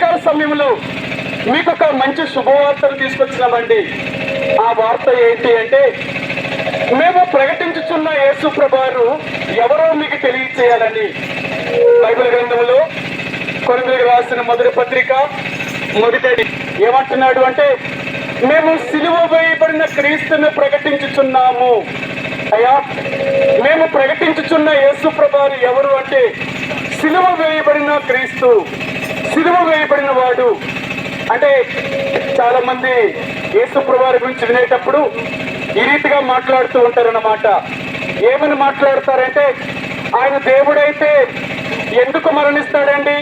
ఉదయకాల సమయంలో మీకు ఒక మంచి శుభవార్తను తీసుకొచ్చినామండి. ఆ వార్త ఏంటి అంటే మేము ప్రకటించుచున్న యేసుప్రభారు ఎవరో మీకు తెలియచేయాలని. బైబిల్ గ్రంథంలో కొరింథీయులకు రాసిన మొదటి పత్రిక మొదటి ఏమంటున్నాడు అంటే మేము సిలువ వేయబడిన క్రీస్తుని ప్రకటించుచున్నాము. అయ్యా మేము ప్రకటించుచున్న యేసుప్రభారు ఎవరు అంటే సిలువ వేయబడిన క్రీస్తు. సిలువ వేయబడిన వాడు. అంటే చాలా మంది యేసుప్రభారి గురించి వినేటప్పుడు ఈ రీతిగా మాట్లాడుతూ ఉంటారన్నమాట. ఏమని మాట్లాడతారంటే ఆయన దేవుడైతే ఎందుకు మరణిస్తాడండి?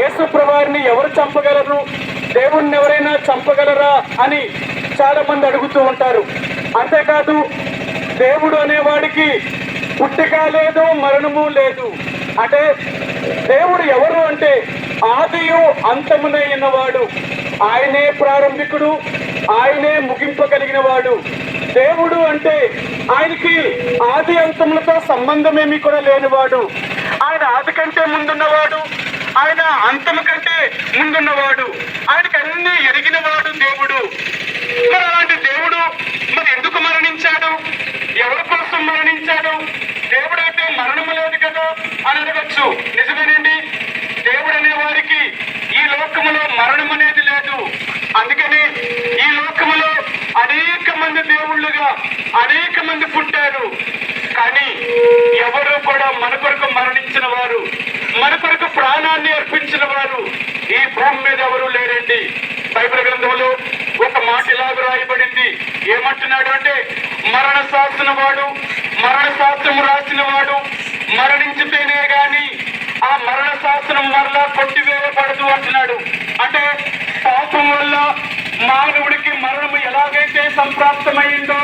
యేసుప్రవారిని ఎవరు చంపగలరు? దేవుణ్ణి ఎవరైనా చంపగలరా అని చాలా మంది అడుగుతూ ఉంటారు. అంతేకాదు దేవుడు అనేవాడికి పుట్టిక లేదు మరణము లేదు. అంటే దేవుడు ఎవరు అంటే ఆదియు అంతమునైన వాడు ఆయనే ప్రారంభికుడు ఆయనే ముగింపగలిగిన వాడు దేవుడు అంటే ఆయనకి ఆది అంతములతో సంబంధమేమి కూడా లేనివాడు. ఆయన ఆది కంటే ముందున్నవాడు ఆయన అంతము కంటే ముందున్నవాడు ఆయనకి అన్ని ఎరిగినవాడు దేవుడు మరి అలాంటి దేవుడు మరి ఎందుకు మరణించాడు ఎవరి కోసం మరణించాడు దేవుడైతే మరణము లేదు కదా అని అడగచ్చు నిజమేనండి దేవుడు అనే వారికి ఈ లోకములో మరణం అనేది లేదు అందుకని ఈ లోకములో అనేక మంది దేవుళ్ళుగా అనేక మంది పుట్టారు కానీ ఎవరు కూడా మన కొరకు మరణించిన వారు మన కొరకు ప్రాణాన్ని అర్పించిన వారు ఈ భూమి మీద ఎవరు లేరండి బైబిల్ గ్రంథంలో ఒక మాట ఇలాగ రాయబడింది? ఏమంటున్నాడు అంటే మరణ శాసన వాడు మరణ శాస్త్రం రాసిన వాడు మరణించితేనే గాని ఆ మరణ శాస్త్రం మరలా కొట్టివేయబడదు అంటున్నాడు. అంటే పాపం వల్ల మానవుడికి మరణము ఎలాగైతే సంప్రాప్తమైందో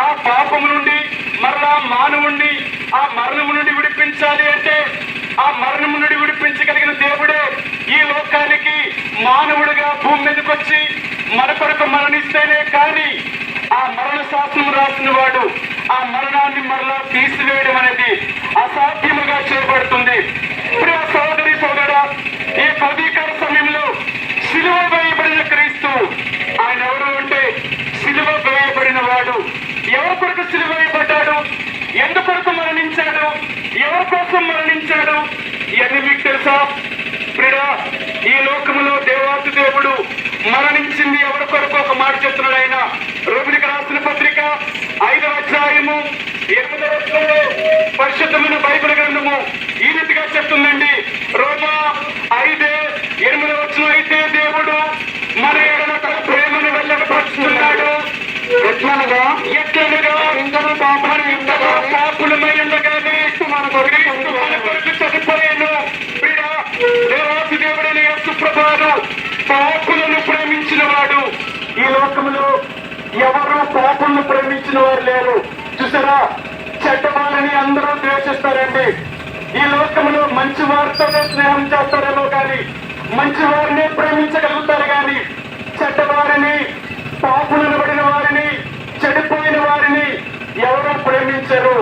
ఆ పాపము నుండి మరలా మానవుణ్ణి ఆ మరణము నుండి విడిపించాలి అంటే ఆ మరణము నుండి విడిపించగలిగిన దేవుడే ఈ లోకానికి మానవుడిగా భూమి మీదకి వచ్చి మన మరణిస్తేనే కానీ ఆ మరణ శాసనం రాసిన వాడు ఆ మరణాన్ని మరలా తీసివేయడం అనేది అసాధ్యముగా చేయబడుతుంది. ప్రియ సోదరి సోదర ఈ పదీకర సమయంలో సిలువ వేయబడిన క్రీస్తు ఆయన ఎవరు అంటే సిలువ వేయబడిన వాడు ఎవరి కొరకు సిలువ వేయబడ్డాడు ఎందుకొరకు మరణించాడు ఎవరి కోసం మరణించాడు ఇవన్నీ మీకు తెలుసా ప్రియ ఈ లోకములో దేవాసు దేవుడు మరణించింది ఎవరి కొరకు ఒక మాట చెప్తున్నాడు ఆయన రోమిలికి రాసిన పత్రిక ఐదవ అధ్యాయము ఎనిమిదవ వచనంలో పరిశుద్ధమైన బైబిల్ గ్రంథము ఈ రీతిగా చెప్తుందండి రోమా ఐదే ఎనిమిదవ వచ్చిన అయితే దేవుడు మన ఎడల తన ప్రేమను వెళ్ళబడుతున్నాడు ఎట్లనగా ఎట్లనగా ఇందరు పాపాలు ఇంతగా పాపులమై ఉండగానే మన కొరకు మన చనిపోయాను. ప్రియ దేవుడైన యేసు పాపులను ప్రేమించిన వాడు. ఈ లోకంలో ఎవరు పాపులను ప్రేమించిన వారు లేరు. చూసారా? చెడ్డవారిని అందరూ ద్వేషిస్తారండి. ఈ లోకంలో మంచి వారితోనే స్నేహం చేస్తారేమో కానీ మంచి వారిని ప్రేమించగలుగుతారు కానీ చెడ్డవారిని పాపులను పడిన వారిని చెడిపోయిన వారిని ఎవరూ ప్రేమించరు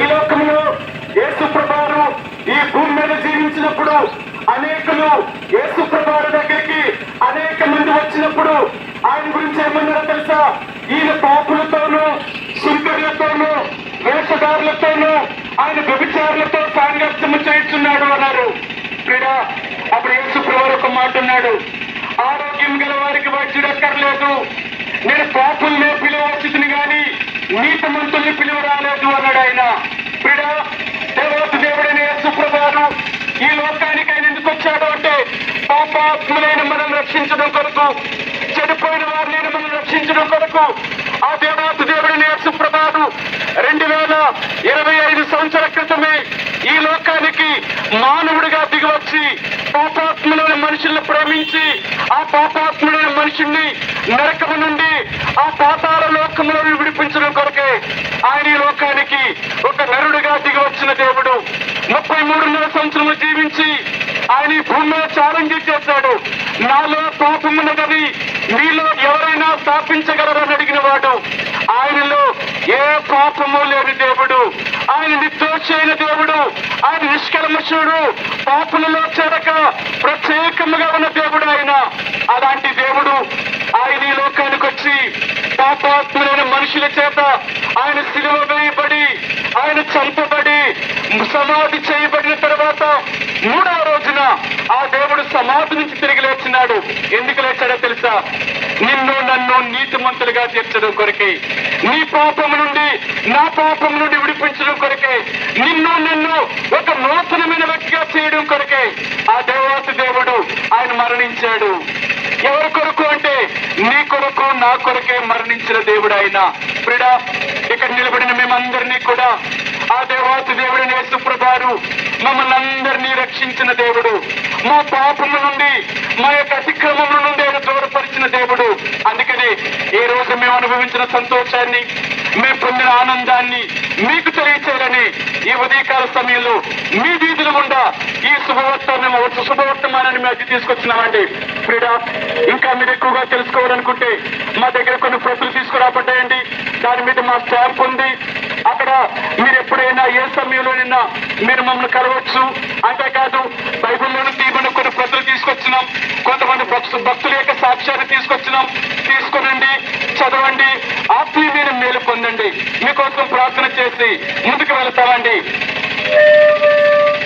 ఈ లోకంలో యేసు ప్రభారు ఈ భూమి మీద అనేకులు యేసు దగ్గరికి అనేక మంది వచ్చినప్పుడు ఆయన గురించి ఏమన్నారో తెలుసా? ఈయన పాపులతోనూ సుంకర్లతోనూ వేషధారులతోనూ ఆయన వ్యభిచారులతో సాంగత్యము చేయించున్నాడు అన్నారు. క్రీడా అప్పుడు యేసు ఒక మాట అన్నాడు. ఆరోగ్యం గల వారికి వైద్యుడక్కర్లేదు నేను పాపుల్లో పిలవచ్చుని గాని నీతిమంతుల్ని పిలువ రాలేదు అన్నాడు ఆయన. క్రీడా దేవత దేవుడైన సుప్రభాను ఈ లోకానికి ఆయన ఎందుకు వచ్చాడు అంటే పాపాత్ములైన మనం రక్షించడం కొరకు చెడిపోయిన వారిని మనం రక్షించడం కొరకు ఆ దేవోతు దేవుడైన సుప్రభాను రెండు వేల ఇరవై ఐదు సంవత్సరాల క్రితమే ఈ లోకానికి మానవుడిగా దిగివచ్చి పాపాత్ములైన మనుషుల్ని ప్రేమించి ఆ పాపాత్ములైన మనుషుల్ని నరకము నుండి కానీ భూమిలో మీద చేశాడు. నాలో కోపం మీలో ఎవరైనా స్థాపించగలరని అడిగిన వాడు ఆయనలో ఏ పాపము లేని దేవుడు ఆయన నిర్దోషైన దేవుడు ఆయన నిష్కర్మశుడు పాపులలో చేరక ప్రత్యేకముగా ఉన్న దేవుడు ఆయన. అలాంటి దేవుడు ఆయన ఈ లోకానికి వచ్చి పాపాత్ములైన మనుషుల చేత ఆయన సిలువ వేయబడి ఆయన చంపబడి సమాధి చేయబడిన తర్వాత మూడవ రోజున ఆ దేవుడు సమాధి నుంచి తిరిగి లేచినాడు. ఎందుకు లేచాడో తెలుసా? నిన్ను నన్ను నీతిమంతులుగా తీర్చడం కొరకే నీ పాపం నుండి నా పాపం నుండి విడిపించడం కొరకే నిన్ను నన్ను ఒక నూతనమైన వ్యక్తిగా చేయడం కొరకే ఆ దేవాతి దేవుడు ఆయన మరణించాడు. ఎవరి కొరకు అంటే నీ కొరకు నా కొరకే మరణించిన దేవుడు ఆయన. ప్రిడా ఇక్కడ నిలబడిన మేమందరినీ కూడా ఆ దేవాతి దేవుడు యేసుప్రభారు మమ్మల్ని అందరినీ రక్షించిన దేవుడు. మా పాపము నుండి మా యొక్క అతిక్రమముల నుండి ఆయన దూరపరిచిన దేవుడు. అందుకని ఈ రోజు మేము అనుభవించిన సంతోషాన్ని మేము పొందిన ఆనందాన్ని మీకు తెలియచేయాలని ఈ ఉదయకాల సమయంలో మీ వీధుల గుండా ఈ శుభవర్తమానం శుభవర్తమానాన్ని మేము అతి తీసుకొచ్చినామండి. ఫ్రీడా ఇంకా మీరు ఎక్కువగా తెలుసుకోవాలనుకుంటే మా దగ్గర కొన్ని ప్రతులు తీసుకురాబడ్డాయండి. దాని మీద మా స్టాంప్ ఉంది. అక్కడ మీరు ఎప్పుడైనా ఏ సమయంలోనైనా మీరు మమ్మల్ని కలవచ్చు. అంతేకాదు బైబిల్లోని తీయమని కొన్ని ప్రతులు తీసుకొచ్చినాం. కొంతమంది భక్తు భక్తుల యొక్క సాక్ష్యాన్ని తీసుకొచ్చినాం. తీసుకునండి చదవండి. ఆత్మీయమైన మేలు పొందండి. మీకోసం ప్రార్థన చేసి ముందుకు వెళతామండి.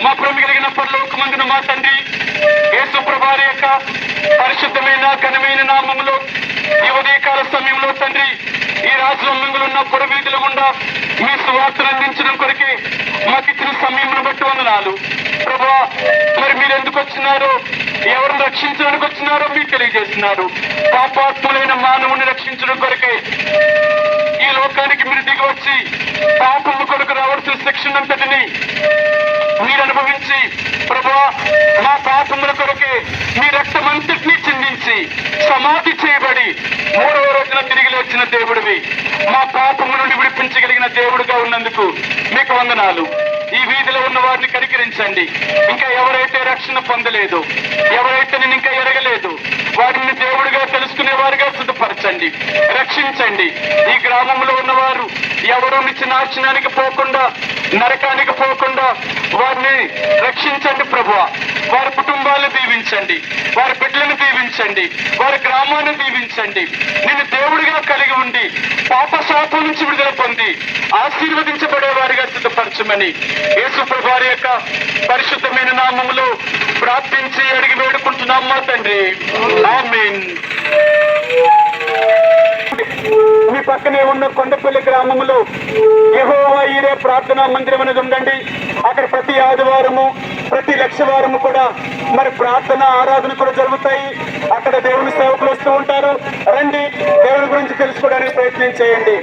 మా ప్రేమ కలిగిన ఒక మందిన మా తండ్రి యేసు ప్రభారి యొక్క పరిశుద్ధమైన ఘనమైన నామములో ఈ ఉదయకాల సమయంలో తండ్రి ఈ రాజుల మంగులు ఉన్న పురవీధుల గుండా మీ సువార్తను అందించడం కొరకే మాకు ఇచ్చిన సమయంను బట్టి వందనాలు. ప్రభా మరి మీరు ఎందుకు వచ్చినారో ఎవరిని రక్షించడానికి వచ్చినారో మీరు తెలియజేస్తున్నారు. పాపాత్ములైన మానవుని రక్షించడం కొరకే ఈ లోకానికి మీరు దిగి వచ్చి పాపము కొరకు రావాల్సిన శిక్షణ అంతటిని మీరు అనుభవించి ప్రభా మా పాపముల కొరకే మీ రక్తమంతటినీ చిందించి సమాధి చేయబడి మూడవ రోజున తిరిగి లేచిన దేవుడివి. మా పాపము నుండి విడిపించగలిగిన దేవుడుగా ఉన్నందుకు మీకు వందనాలు. ఈ వీధిలో ఉన్న వారిని కరికరించండి ఇంకా ఎవరైతే రక్షణ పొందలేదు ఎవరైతే నేను ఇంకా ఎరగలేదు వారిని దేవుడిగా తెలుసుకునే వారిగా సిద్ధపరచండి రక్షించండి. ఈ గ్రామంలో ఉన్నవారు ఎవరు నాశనానికి పోకుండా నరకానికి పోకుండా వారిని రక్షించండి ప్రభు వారి కుటుంబాలను దీవించండి. వారి బిడ్డలను దీవించండి. వారి గ్రామాన్ని దీవించండి. నేను దేవుడిగా కలిగి ఉండి పాప శాపం నుంచి విడుదల పొంది ఆశీర్వదించబడే వారిగా సిద్ధపరచమని యేసు వారి యొక్క పరిశుద్ధమైన నామములో ప్రార్థించి అడిగి వేడుకుంటున్నాం మా తండ్రి. ఆమేన్. మీ పక్కనే ఉన్న కొండపల్లి గ్రామంలో యెహోవా ఈరే ప్రార్థనా మందిరం అనేది ఉండండి అక్కడ ప్రతి ఆదివారము ప్రతి లక్షవారము కూడా మరి ప్రార్థన ఆరాధన కూడా జరుగుతాయి. అక్కడ దేవుని సేవకులు వస్తూ ఉంటారు. రండి దేవుని గురించి తెలుసుకోవడానికి ప్రయత్నం చేయండి.